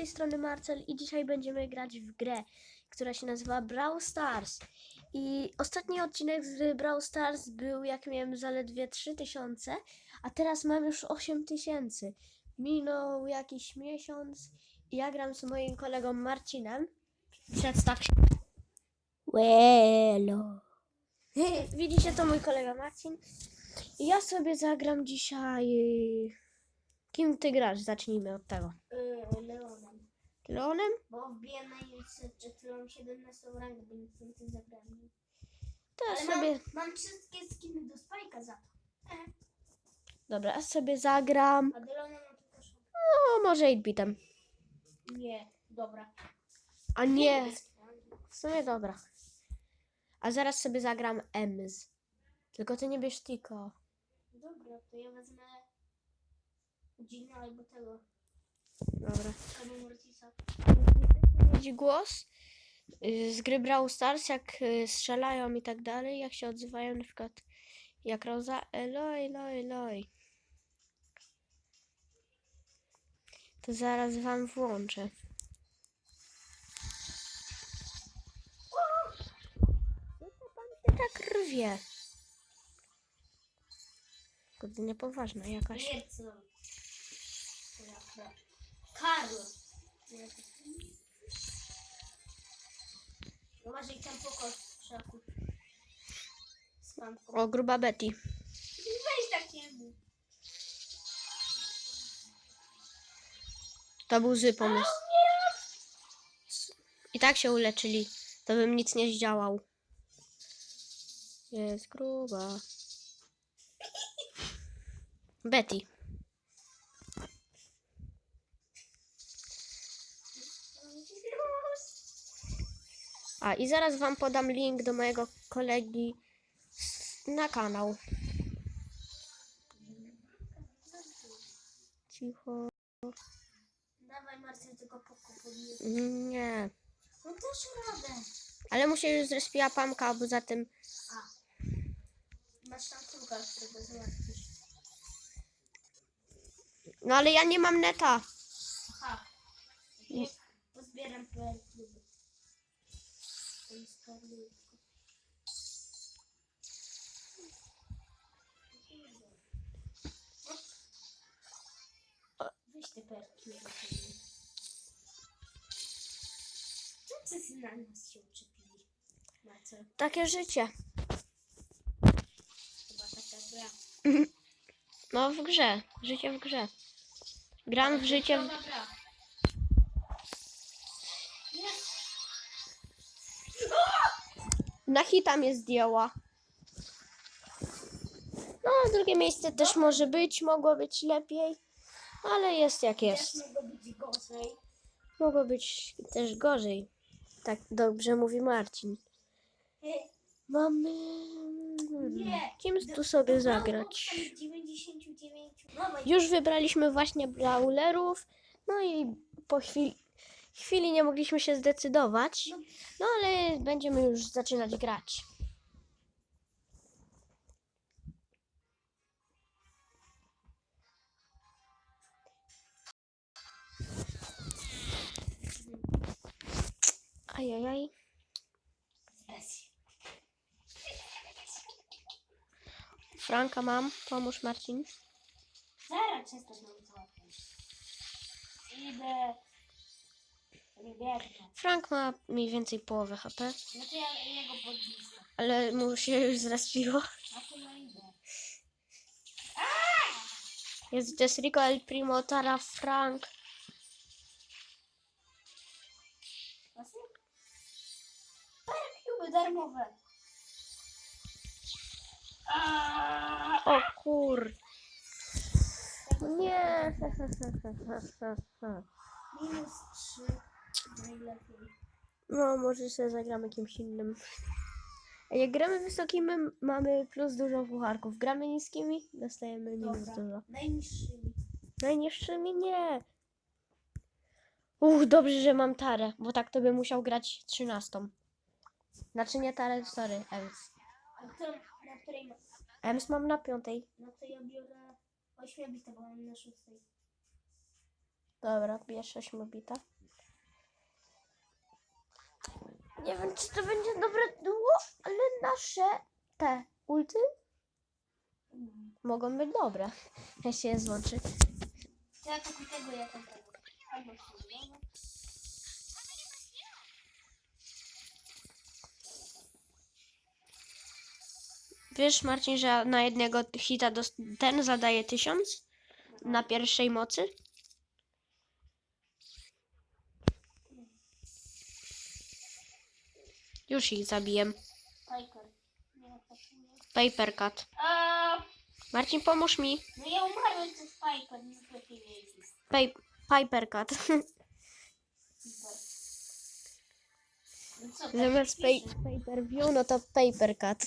tej strony Marcel i dzisiaj będziemy grać w grę, która się nazywa Brawl Stars. I ostatni odcinek z Brawl Stars był jak miałem zaledwie 3000, a teraz mam już 8000. Minął jakiś miesiąc i ja gram z moim kolegą Marcinem. Przedstaw się. Welo. Widzicie, to mój kolega Marcin. Ja sobie zagram dzisiaj... Kim ty grasz? Zacznijmy od tego. Leonem? Bo wbiłem na tu mam 17 rangę, bo nic nie tym zabrałem. Teraz Ale sobie... mam, mam wszystkie skiny do spajka za to. Dobra, ja sobie zagram. A mam tylko szok. No, może 8-bitem. Nie, dobra. A nie, w sumie dobra. A zaraz sobie zagram Ems. Tylko ty nie bierz Tiko. Dobra, to ja wezmę Gina albo tego. Dobra. Mieć głos y, z gry Brawl Stars, jak y, strzelają i tak dalej, jak się odzywają na przykład jak Roza Eloi, Eloi, Eloi. To zaraz wam włączę. Co to pan się tak rwie? Kurde, niepoważna jakaś. Nie co. Karl. No masz i tam pokos w szaku. O, gruba Betty. Weź tak nie mów. To był zły pomysł. I tak się uleczyli. To bym nic nie zdziałał. Jest gruba. Betty. A i zaraz wam podam link do mojego kolegi na kanał. Cicho. Dawaj Marcel, tylko poko podnieś. Nie. No też radę. Ale mu się już zrespiła pamka, a poza tym A. Masz tam kruka, którego załatwisz. No ale ja nie mam neta. Aha. Nie. Pozbieram PL karlówka. Weź te. Czemu wszyscy na nas się uczepili? Marcel, Takie życie. chyba taka gra. No w grze. Życie w grze. Gram w życie w... Gra. Na hita mnie zdjęła. No, drugie miejsce też może być, mogło być lepiej, ale jest jak jest. mogło być gorzej. Mogło być też gorzej. Tak dobrze mówi Marcin. Mamy... Nie. Kim tu sobie zagrać? 99. Dawaj. Już wybraliśmy właśnie brawlerów, no i po chwili, chwili nie mogliśmy się zdecydować, no ale będziemy już zaczynać grać. Ajajaj. Franka mam, pomóż Marcin. Zaraz często znowu załatwiam. Idę. Frank ma mniej więcej połowę HP, No to ja jego podniosę. ale mu się już zrespiło. Jest to jest Rico, El Primo, Tara, Frank. Parkiuby darmowe. O kur... Nie. Minus 3. Najlepiej. No, może sobie zagramy kimś innym. Jak gramy wysokimi, mamy plus dużo pucharków. Gramy niskimi, dostajemy minus Dobra. dużo. Najniższymi. Najniższymi nie. Uch, dobrze, że mam tarę, bo tak to bym musiał grać trzynastą. Znaczy nie tarę, sorry, Ems. A którą, na której ma? Ems mam na piątej. No to ja biorę 8 bita, bo mam na 6. Dobra, bierz ośmiobita. Nie wiem, czy to będzie dobre duo, ale nasze te ulty mogą być dobre. Ja się je złączy. To ja tego, ja tam tego. Albo. Wiesz, Marcin, że na jednego hita ten zadaje tysiąc na pierwszej mocy? Już ich zabiję. Piper. Paper cut. A, Marcin, pomóż mi. no ja umarłem, jest Piper, nic lepiej nie jest. Pay- Piper cut. No co, tak Zamiast pay- pisze? pay per view, no to paper cut.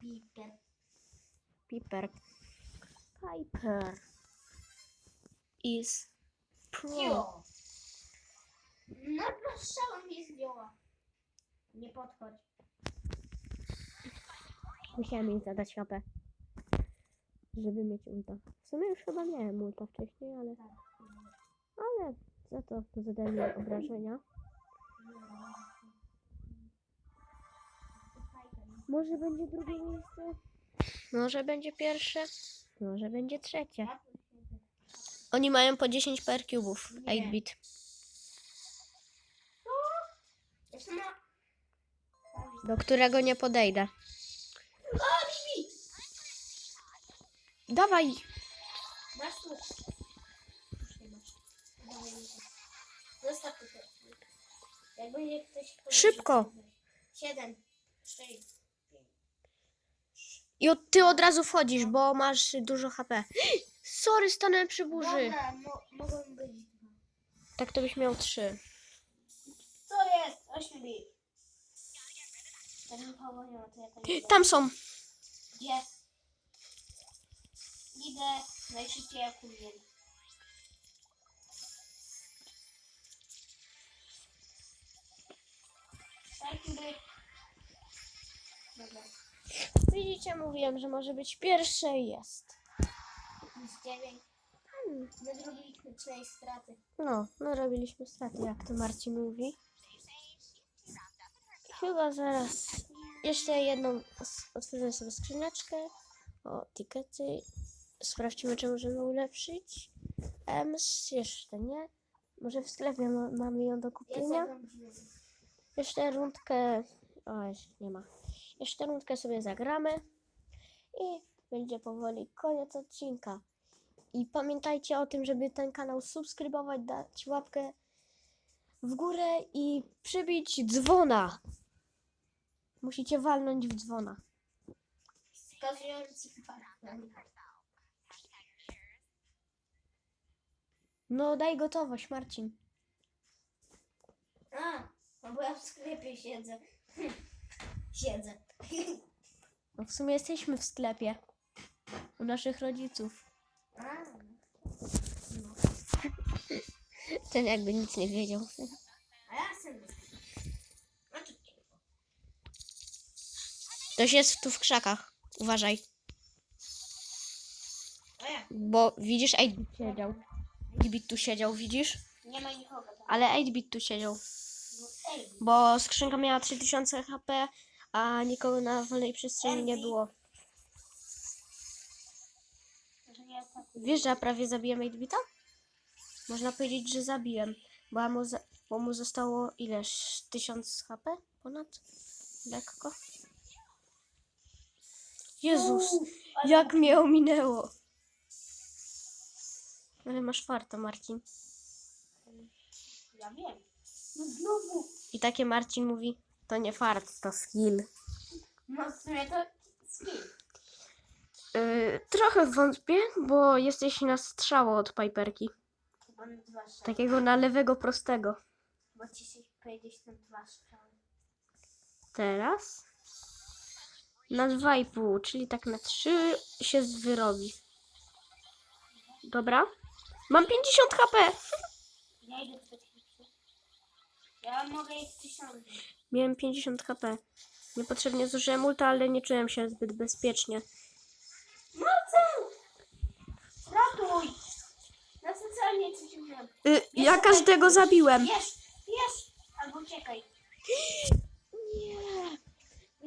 Piper. Piper. Piper. Is pro. Cio. No proszę, mnie zdjęła. Nie podchodź. Musiałem jej zadać HP. Żeby mieć ulta. W sumie już chyba miałem ulta wcześniej, ale... Ale za to zadaje mi obrażenia. Może będzie drugie miejsce? Może będzie pierwsze? Może będzie trzecie. Oni mają po 10 per cubów. Nie. 8-bit. Do którego nie podejdę. O, Bibi! Dawaj! Masz tu. Nie. Zostaw to teraz. Jak będzie ktoś... Szybko. Siedem. Sześć. I od, ty od razu wchodzisz, bo masz dużo HP. Sorry, stanąłem przy burzy. Dobra, mo mogą być dwa. Tak to byś miał trzy. Co jest? Ośmiu bit. Ten Michał nie ma, to ja tam idę. Tam są. Gdzie? Idę najszybciej jak umiem. Dobra. Widzicie, mówiłem, że może być pierwsze i jest. Plus dziewięć. My zrobiliśmy cztery straty. No, no robiliśmy straty, jak to Marcin mówi. Chyba zaraz jeszcze jedną otworzymy sobie skrzyneczkę. O, tikety. Sprawdźmy, czy możemy ulepszyć. Ems jeszcze nie. Może w sklepie ma, mamy ją do kupienia. Jeszcze rundkę. O, jeszcze nie ma. Jeszcze rundkę sobie zagramy. I będzie powoli koniec odcinka. I pamiętajcie o tym, żeby ten kanał subskrybować, dać łapkę w górę i przybić dzwona. Musicie walnąć w dzwona. Wskazujący. No daj gotowość, Marcin. A, no bo ja w sklepie siedzę. Siedzę. No w sumie jesteśmy w sklepie. U naszych rodziców. A, Ten jakby nic nie wiedział. a ja sobie. A tu Ktoś jest tu w krzakach. Uważaj. Bo widzisz, 8-bit siedział. 8-bit tu siedział, widzisz? Nie ma nikogo tam. Ale 8-bit tu siedział. No, Bo skrzynka miała 3000 HP, a nikogo na wolnej przestrzeni nie było. Wiesz, że ja prawie zabiłem 8-bita? Można powiedzieć, że zabiłem. Bo mu, za, bo mu zostało ileż? 1000 HP? Ponad? Lekko. Jezus, ale- jak mnie ominęło. Ale masz farta, Marcin. Ja wiem. No znowu. I takie Marcin mówi, to nie fart, to skill. No w sumie to skill. Yy, trochę wątpię, bo jesteś na strzało od Piperki. Chyba na dwa strzały. Takiego na lewego prostego. Bo ci się powiedzieć na dwa strzały. Teraz na 2,5, czyli tak na 3 się wyrobi. Dobra. Mam 50 HP. Ja idę. Ja mogę ich tysiąc. Miałem 50 HP. Niepotrzebnie zużyłem ulta, ale nie czułem się zbyt bezpiecznie. Co? Ratuj! specjalnie coś. Y, ja każdego zabiłem. Wiesz, wiesz, albo czekaj.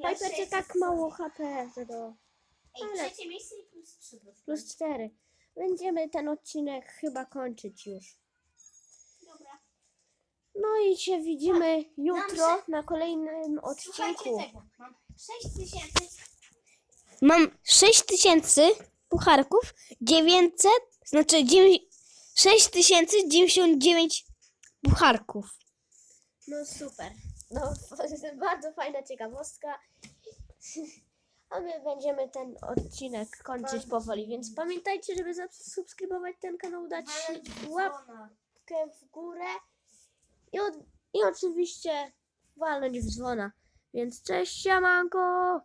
Nie. Ja Piper się- tak mało HP zado. Ej, ale- trzecie miejsce i plus trzy. dostałem. Plus 4. Będziemy ten odcinek chyba kończyć już. Dobra. No i się widzimy jutro Nam na kolejnym Słuchajcie odcinku. tego. Mam 6 tysięcy. Mam 6000 pucharków, 900, znaczy 6099 pucharków. No super. No bardzo fajna ciekawostka. A my będziemy ten odcinek kończyć powoli, więc pamiętajcie, żeby zasubskrybować ten kanał, dać łapkę w górę i, od, i oczywiście walnąć w dzwona. Więc cześć, siemanko!